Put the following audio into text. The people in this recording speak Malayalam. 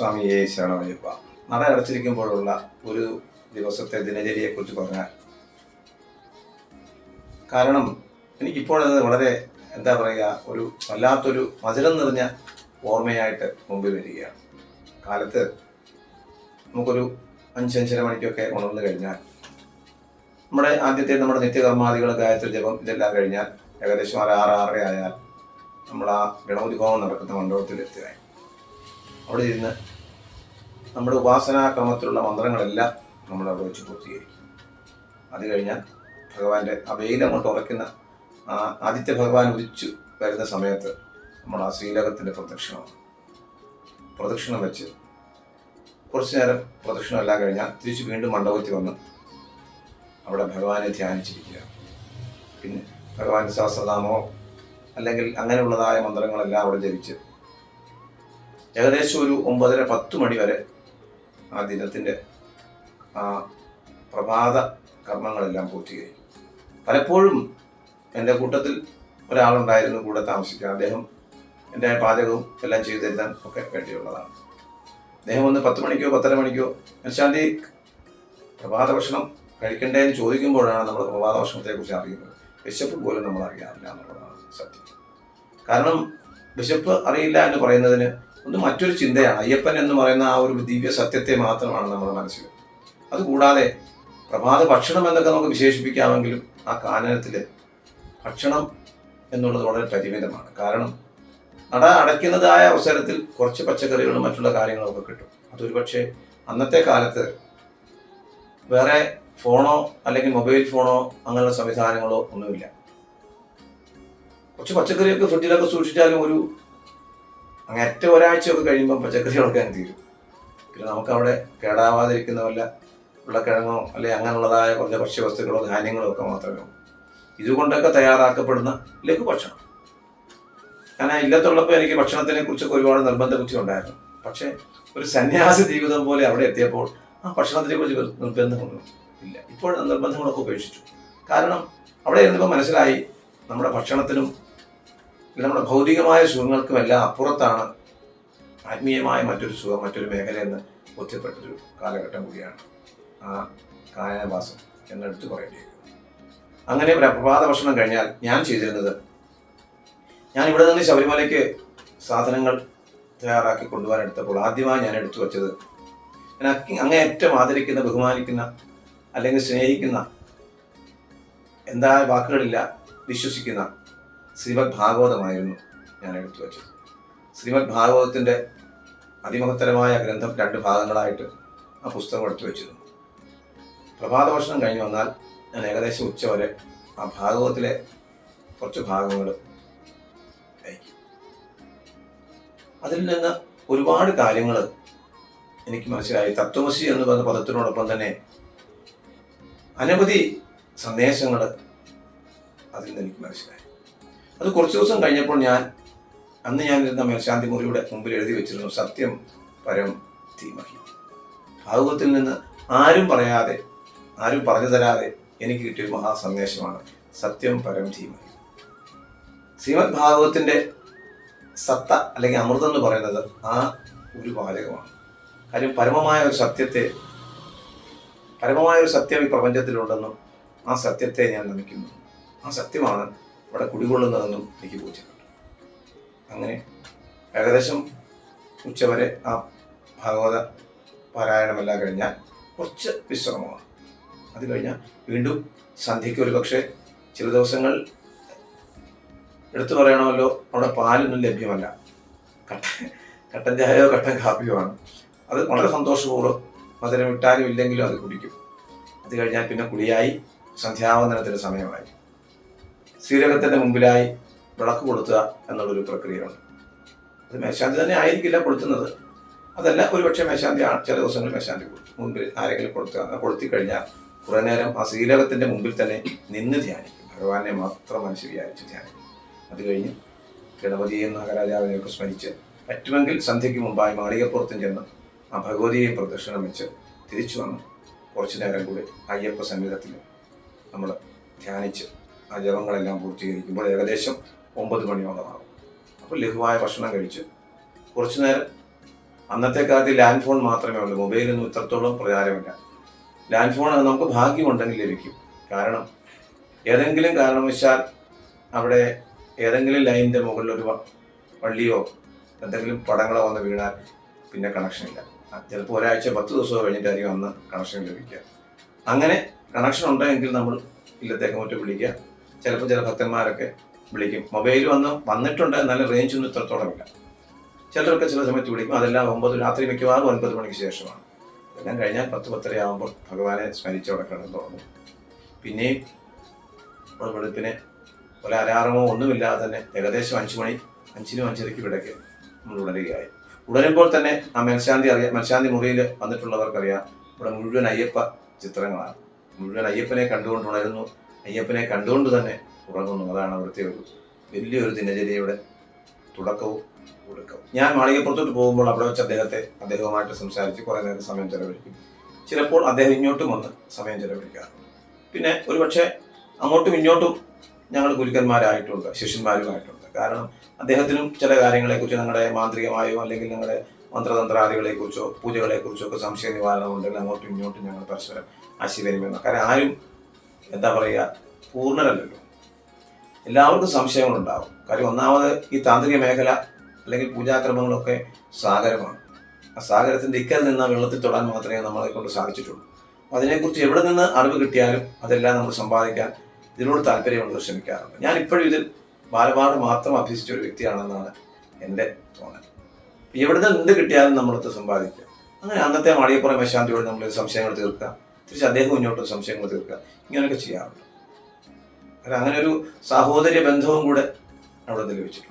സ്വാമിയെ ശരണമയ്യപ്പ നട അടച്ചിരിക്കുമ്പോഴുള്ള ഒരു ദിവസത്തെ ദിനചര്യയെക്കുറിച്ച് പറഞ്ഞാൽ കാരണം എനിക്കിപ്പോഴത് വളരെ എന്താ പറയുക ഒരു വല്ലാത്തൊരു മധുരം നിറഞ്ഞ ഓർമ്മയായിട്ട് മുമ്പിൽ വരികയാണ്. കാലത്ത് നമുക്കൊരു അഞ്ചഞ്ചര മണിക്കൊക്കെ ഉണർന്നു കഴിഞ്ഞാൽ നമ്മുടെ ആദ്യത്തെ നമ്മുടെ നിത്യകർമാദികൾ ഗായത്രി ജപം ഇതെല്ലാം കഴിഞ്ഞാൽ ഏകദേശം ഒരു ആറ് ആറര ആയാൽ നമ്മൾ ആ ഗണപതി ഹോമം നടക്കുന്ന മണ്ഡപത്തിൽ എത്തുകയായി അവിടെ ഇരുന്ന് നമ്മുടെ ഉപാസനാക്രമത്തിലുള്ള മന്ത്രങ്ങളെല്ലാം നമ്മൾ അവിടെ വെച്ച് പൂർത്തീകരിക്കും. അത് കഴിഞ്ഞാൽ ഭഗവാന്റെ ആ അങ്ങോട്ട് ഉറയ്ക്കുന്ന ആ ആദിത്യ ഭഗവാൻ ഉദിച്ചു വരുന്ന സമയത്ത് നമ്മൾ ആ ശ്രീലകത്തിന്റെ പ്രദക്ഷിണമാണ്. പ്രദക്ഷിണം വെച്ച് കുറച്ചു നേരം പ്രദക്ഷിണം എല്ലാം കഴിഞ്ഞാൽ തിരിച്ച് വീണ്ടും മണ്ഡപത്തിൽ വന്ന് അവിടെ ഭഗവാനെ ധ്യാനിച്ചിരിക്കുക പിന്നെ ഭഗവാന്റെ സഹസ്രനാമോ അല്ലെങ്കിൽ അങ്ങനെയുള്ളതായ മന്ത്രങ്ങളെല്ലാം അവിടെ ജപിച്ച് ഏകദേശം ഒരു ഒമ്പതര പത്ത് മണി വരെ ആ ദിനത്തിന്റെ ആ പ്രഭാത കർമ്മങ്ങളെല്ലാം പൂർത്തീകരിക്കും. പലപ്പോഴും എന്റെ കൂട്ടത്തിൽ ഒരാളുണ്ടായിരുന്നു കൂടെ താമസിക്കുക അദ്ദേഹം എന്റെ പാചകവും എല്ലാം ചെയ്തു തരുത്താൻ ഒക്കെ വേണ്ടിയുള്ളതാണ്. അദ്ദേഹം ഒന്ന് പത്ത് മണിക്കോ പത്തര മണിക്കോ ശാന്തി പ്രഭാത ഭക്ഷണം കഴിക്കണ്ടേ എന്ന് ചോദിക്കുമ്പോഴാണ് നമ്മൾ പ്രഭാത ഭക്ഷണത്തെക്കുറിച്ച് അറിയുന്നത്. വിശപ്പ് പോലും നമ്മൾ അറിയാറില്ല എന്നുള്ളതാണ് സത്യം. കാരണം വിശപ്പ് അറിയില്ല എന്ന് പറയുന്നതിന് ഒന്ന് മറ്റൊരു ചിന്തയാണ്. അയ്യപ്പൻ എന്ന് പറയുന്ന ആ ഒരു ദിവ്യ സത്യത്തെ മാത്രമാണ് നമ്മുടെ മനസ്സിൽ. അതുകൂടാതെ പ്രഭാത ഭക്ഷണം എന്നൊക്കെ നമുക്ക് വിശേഷിപ്പിക്കാമെങ്കിലും ആ കാനനത്തിൽ ഭക്ഷണം എന്നുള്ളത് വളരെ പരിമിതമാണ്. കാരണം നട അടയ്ക്കുന്നതായ അവസരത്തിൽ കുറച്ച് പച്ചക്കറികളും മറ്റുള്ള കാര്യങ്ങളൊക്കെ കിട്ടും. അതൊരു പക്ഷേ അന്നത്തെ കാലത്ത് വേറെ ഫോണോ അല്ലെങ്കിൽ മൊബൈൽ ഫോണോ അങ്ങനെയുള്ള സംവിധാനങ്ങളോ ഒന്നുമില്ല. കുറച്ച് പച്ചക്കറിയൊക്കെ ഫ്രിഡ്ജിലൊക്കെ സൂക്ഷിച്ചാലും ഒരു അങ്ങേറ്റ ഒരാഴ്ചയൊക്കെ കഴിയുമ്പോൾ പച്ചക്കറികളൊക്കെ അങ്ങ് തീരും. പിന്നെ നമുക്ക് അവിടെ കേടാവാതിരിക്കുന്ന വല്ല ഉരുളക്കിഴങ്ങോ അല്ലെങ്കിൽ അങ്ങനെയുള്ളതായ കുറച്ച് ഭക്ഷ്യവസ്തുക്കളോ ധാന്യങ്ങളോ ഒക്കെ മാത്രമേ ഉള്ളൂ. ഇതുകൊണ്ടൊക്കെ തയ്യാറാക്കപ്പെടുന്ന ലഘുഭക്ഷണം ഞാൻ ഇല്ലത്തുള്ളപ്പോൾ എനിക്ക് ഭക്ഷണത്തിനെ കുറിച്ചൊക്കെ ഒരുപാട് നിർബന്ധ ബുദ്ധി ഉണ്ടായിരുന്നു. പക്ഷേ ഒരു സന്യാസ ജീവിതം പോലെ അവിടെ എത്തിയപ്പോൾ ആ ഭക്ഷണത്തിനെ കുറിച്ച് നിർബന്ധമൊന്നും ഇല്ല. ഇപ്പോൾ നിർബന്ധങ്ങളൊക്കെ ഉപേക്ഷിച്ചു. കാരണം അവിടെ ഇരുന്നപ്പോൾ മനസ്സിലായി നമ്മുടെ ഭക്ഷണത്തിനും നമ്മുടെ ഭൗതികമായ സുഖങ്ങൾക്കും എല്ലാം അപ്പുറത്താണ് ആത്മീയമായ മറ്റൊരു സുഖം മറ്റൊരു മേഖലയെന്ന് ബോധ്യപ്പെട്ടൊരു കാലഘട്ടം കൂടിയാണ് ആ കായാവാസം എന്നെടുത്ത് പറയേണ്ടി വരും അങ്ങനെ പ്രഭാത ഭക്ഷണം കഴിഞ്ഞാൽ ഞാൻ ചെയ്തിരുന്നത് ഞാൻ ഇവിടെ നിന്ന് ശബരിമലയ്ക്ക് സാധനങ്ങൾ തയ്യാറാക്കി കൊണ്ടുപോകാൻ എടുത്തപ്പോൾ ആദ്യമായി ഞാൻ എടുത്തു വച്ചത് ഞാൻ അങ്ങേയറ്റം ആദരിക്കുന്ന ബഹുമാനിക്കുന്ന അല്ലെങ്കിൽ സ്നേഹിക്കുന്ന എന്താ വാക്കുകളില്ല വിശ്വസിക്കുന്ന ശ്രീമദ് ഭാഗവതമായിരുന്നു ഞാൻ എടുത്തു വച്ചത്. ശ്രീമദ് ഭാഗവതത്തിന്റെ അതിമഹത്തരമായ ഗ്രന്ഥം രണ്ട് ഭാഗങ്ങളായിട്ട് ആ പുസ്തകം എടുത്തു വെച്ചിരുന്നു. പ്രഭാത ഭക്ഷണം കഴിഞ്ഞ് വന്നാൽ ഞാൻ ഏകദേശം ഉച്ച വരെ ആ ഭാഗവതത്തിലെ കുറച്ച് ഭാഗങ്ങൾ അതിൽ നിന്ന് ഒരുപാട് കാര്യങ്ങൾ എനിക്ക് മനസ്സിലായി. തത്വമസി എന്ന് പറഞ്ഞ പദത്തിനോടൊപ്പം തന്നെ അനവധി സന്ദേശങ്ങൾ അതിൽ നിന്ന് എനിക്ക് മനസ്സിലായി. അത് കുറച്ച് ദിവസം കഴിഞ്ഞപ്പോൾ ഞാൻ അന്ന് ഞാൻ ഇരുന്ന മേൽശാന്തി മുറിയുടെ മുമ്പിൽ എഴുതി വെച്ചിരുന്നു സത്യം പരം ധീമഹി ഭാഗവത്തിൽ നിന്ന് ആരും പറയാതെ ആരും പറഞ്ഞു തരാതെ എനിക്ക് കിട്ടിയൊരു മഹാസന്ദേശമാണ് സത്യം പരം ധീമഹി ശ്രീമദ് ഭാഗവത്തിന്റെ സത്ത അല്ലെങ്കിൽ അമൃതം എന്ന് പറയുന്നത് ആ ഒരു വാചകമാണ്. കാര്യം പരമമായ ഒരു സത്യത്തെ പരമമായ ഒരു സത്യം ഈ പ്രപഞ്ചത്തിലുണ്ടെന്നും ആ സത്യത്തെ ഞാൻ നമിക്കുന്നു. ആ സത്യമാണ് ഇവിടെ കുടികൊള്ളുന്നതെന്നും എനിക്ക് ബോധ്യപ്പെട്ടു. അങ്ങനെ ഏകദേശം ഉച്ചവരെ ആ ഭാഗവത പാരായണമെല്ലാം കഴിഞ്ഞാൽ കുറച്ച് വിശ്രമമാണ്. അത് കഴിഞ്ഞാൽ വീണ്ടും സന്ധ്യയ്ക്ക് ഒരു പക്ഷേ ചില ദിവസങ്ങൾ എടുത്തു പറയണമല്ലോ അവിടെ പാലൊന്നും ലഭ്യമല്ല. കട്ട കട്ടൻ ചായയോ കട്ടൻ കാപ്പിയോ ആണ്. അത് വളരെ സന്തോഷപൂർവം മധുരം വിട്ടാലും ഇല്ലെങ്കിലും അത് കുടിക്കും. അത് കഴിഞ്ഞാൽ പിന്നെ കുളിയായി സന്ധ്യാവന്തനത്തിന്റെ സമയമായി. ശ്രീരകത്തിന്റെ മുമ്പിലായി വിളക്ക് കൊളുത്തുക എന്നുള്ളൊരു പ്രക്രിയയാണ്. അത് മേശാന്തി തന്നെ ആയിരിക്കില്ല കൊളുത്തുന്നത്. അതല്ല ഒരുപക്ഷെ മേശാന്തി ചില ദിവസങ്ങളിൽ മേശാന്തി മുമ്പിൽ ആരെങ്കിലും കൊളുത്തുക കൊളുത്തി കഴിഞ്ഞാൽ കുറേ നേരം ആ ശ്രീലകത്തിന്റെ മുമ്പിൽ തന്നെ നിന്ന് ധ്യാനിക്കും. ഭഗവാനെ മാത്രം മനസ്സിൽ വിചാരിച്ച് ധ്യാനിക്കും. അത് കഴിഞ്ഞ് ഗണപതിയെയും നാഗരാജാവിനെയൊക്കെ സ്മരിച്ച് പറ്റുമെങ്കിൽ സന്ധ്യയ്ക്ക് മുമ്പായി മാളികപ്പുറത്തും ചെന്ന് ആ ഭഗവതിയെ പ്രദക്ഷിണം വെച്ച് തിരിച്ചു വന്ന് കുറച്ചു നേരം കൂടി അയ്യപ്പ സന്നിധത്തിൽ നമ്മൾ ധ്യാനിച്ച് ആ ജപങ്ങളെല്ലാം പൂർത്തീകരിക്കുമ്പോൾ ഏകദേശം ഒമ്പത് മണിയോളമാകും. അപ്പോൾ ലഘുവായ ഭക്ഷണം കഴിച്ച് കുറച്ചു നേരം അന്നത്തെ കാലത്ത് ലാൻഡ് ഫോൺ മാത്രമേ ഉള്ളൂ. മൊബൈലൊന്നും ഇത്രത്തോളം പ്രചാരമില്ല. ലാൻഡ് ഫോൺ നമുക്ക് ഭാഗ്യമുണ്ടെങ്കിൽ ലഭിക്കും. കാരണം ഏതെങ്കിലും കാരണവശാൽ അവിടെ ഏതെങ്കിലും ലൈനിന്റെ മുകളിൽ ഒരു വള്ളിയോ എന്തെങ്കിലും പടങ്ങളോ വന്ന് വീണാൽ പിന്നെ കണക്ഷൻ ഇല്ല. ചിലപ്പോൾ ഒരാഴ്ച പത്ത് ദിവസമോ കഴിഞ്ഞിട്ടായിരിക്കും അന്ന് കണക്ഷൻ ലഭിക്കുക. അങ്ങനെ കണക്ഷൻ ഉണ്ടെങ്കിൽ നമ്മൾ ഇല്ലത്തേക്ക് മറ്റും വിളിക്കുക ചിലപ്പോൾ ചില ഭക്തന്മാരൊക്കെ വിളിക്കും. മൊബൈൽ വന്ന് വന്നിട്ടുണ്ട് എന്നാലും റേഞ്ച് ഒന്നും ഇത്രത്തോളമില്ല ചിലരൊക്കെ ചില സമയത്ത് വിളിക്കും. അതെല്ലാം ഒമ്പത് രാത്രി മിക്കവാറും ഒൻപത് മണിക്ക് ശേഷമാണ്. എല്ലാം കഴിഞ്ഞാൽ പത്ത് പത്തര ആകുമ്പോൾ ഭഗവാനെ സ്മരിച്ചവിടെ കിടന്നു തുടങ്ങും പിന്നെയും വെളുപ്പിന് ഒരു അലാറമോ ഒന്നുമില്ലാതെ തന്നെ ഏകദേശം അഞ്ച് മണി അഞ്ചിനും അഞ്ചരയ്ക്ക് ഇടയ്ക്ക് നമ്മൾ ഉണരുകയായി. ഉണരുമ്പോൾ തന്നെ ആ മേൽശാന്തി അറിയാം. മേൽശാന്തി മുറിയിൽ വന്നിട്ടുള്ളവർക്കറിയാം. ഇവിടെ മുഴുവൻ അയ്യപ്പ ചിത്രങ്ങളാണ്. മുഴുവൻ അയ്യപ്പനെ കണ്ടുകൊണ്ട് ഉണരുന്നു. അയ്യപ്പനെ കണ്ടുകൊണ്ട് തന്നെ ഉറങ്ങുന്നു. അതാണ് അവിടുത്തെ ഒരു വലിയൊരു ദിനചര്യയുടെ തുടക്കവും ഒടുക്കവും ഞാൻ മാളികപ്പുറത്തോട്ട് പോകുമ്പോൾ അവിടെ വെച്ച് അദ്ദേഹത്തെ അദ്ദേഹവുമായിട്ട് സംസാരിച്ച് കുറേ നേരം സമയം ചെലവഴിക്കും. ചിലപ്പോൾ അദ്ദേഹം ഇങ്ങോട്ടും വന്ന് സമയം ചെലവഴിക്കാറുണ്ട്. പിന്നെ ഒരുപക്ഷെ അങ്ങോട്ടും ഇങ്ങോട്ടും ഞങ്ങൾ ഗുരുക്കന്മാരായിട്ടുണ്ട് ശിഷ്യന്മാരുമായിട്ടുണ്ട്. കാരണം അദ്ദേഹത്തിനും ചില കാര്യങ്ങളെക്കുറിച്ച് ഞങ്ങളുടെ മാന്ത്രികമായോ അല്ലെങ്കിൽ ഞങ്ങളുടെ മന്ത്രതന്ത്രാദികളെക്കുറിച്ചോ പൂജകളെക്കുറിച്ചോ ഒക്കെ സംശയ നിവാരണം ഉണ്ടെങ്കിൽ അങ്ങോട്ടും ഇങ്ങോട്ടും ഞങ്ങൾ പരസ്പരം ആശയവിനിമയം കാരണം ആരും എന്താ പറയുക പൂർണരല്ലല്ലോ. എല്ലാവർക്കും സംശയങ്ങളുണ്ടാവും. കാര്യം ഒന്നാമത് ഈ താന്ത്രിക മേഖല അല്ലെങ്കിൽ പൂജാക്രമങ്ങളൊക്കെ സാഗരമാണ്. ആ സാഗരത്തിന്റെ ഇക്കൽ നിന്ന് വെള്ളത്തിൽ തൊടാൻ മാത്രമേ നമ്മളെ കൊണ്ട് സാധിച്ചിട്ടുള്ളൂ. അതിനെക്കുറിച്ച് എവിടെ നിന്ന് അറിവ് കിട്ടിയാലും അതെല്ലാം നമ്മൾ സമ്പാദിക്കാൻ ഇതിനോട് താല്പര്യമുള്ളത് ശ്രമിക്കാറുണ്ട്. ഞാൻ ഇപ്പോഴും ഇതിൽ ബാലപാഠം മാത്രം അഭ്യസിച്ച ഒരു വ്യക്തിയാണെന്നാണ് എന്റെ തോന്നൽ. എവിടെ നിന്ന് എന്ത് കിട്ടിയാലും നമ്മളത് സമ്പാദിക്കുക. അങ്ങനെ അന്നത്തെ മാളിയപ്പുറം മേശാന്തിയോട് നമ്മൾ സംശയങ്ങൾ തീർക്കുക തിരിച്ച് അദ്ദേഹം മുന്നോട്ട് സംശയങ്ങൾ തീർക്കുക. ഇങ്ങനെയൊക്കെ ചെയ്യാറുണ്ട്. അങ്ങനെ ഒരു സാഹോദര്യ ബന്ധവും കൂടെ അവിടെ നിന്ന് ലഭിച്ചിട്ടുണ്ട്